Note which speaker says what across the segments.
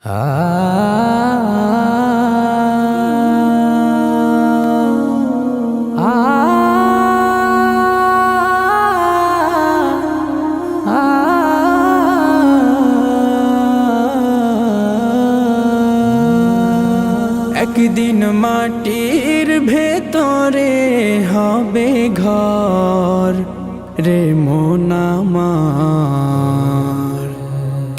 Speaker 1: একদিন মাটির ভেতরে হবে ঘর রে মোনামার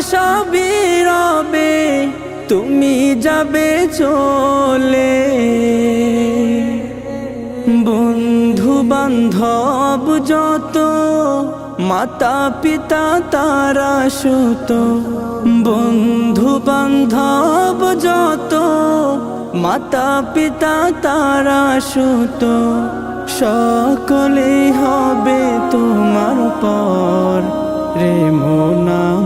Speaker 1: সবই রবে, তুমি যাবে চলে। বন্ধু বান্ধব যত মাতা পিতা তারা সুত। বন্ধু বান্ধব যত মাতা পিতা তারা সুত। সকলে হবে তোমার পর রে মোনামার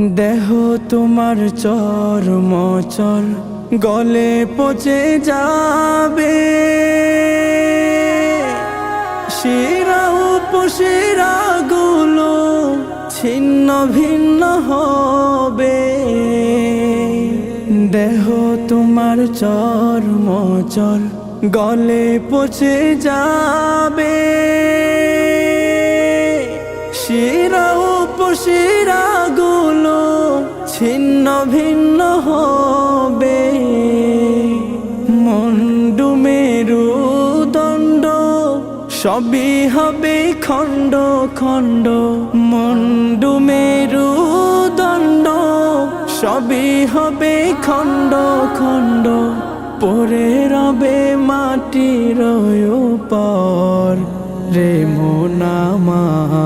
Speaker 1: দেহ তোমার চর মচর গলে পচে যাবে। শিরা উপশিরা গুলো ছিন্ন ভিন্ন হবে। দেহ তোমার চর মচর গলে পচে যাবে। শিরা উপশিরা ছিন্ন ভিন্ন হবে। মন্ডু মেরু দণ্ড, সবই হবে খণ্ড খণ্ড। মন্ডু মেরু দণ্ড, সবই হবে খণ্ড খণ্ড। পরে রবে মাটির পর রে মোনামার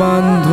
Speaker 1: কেন বান্ধ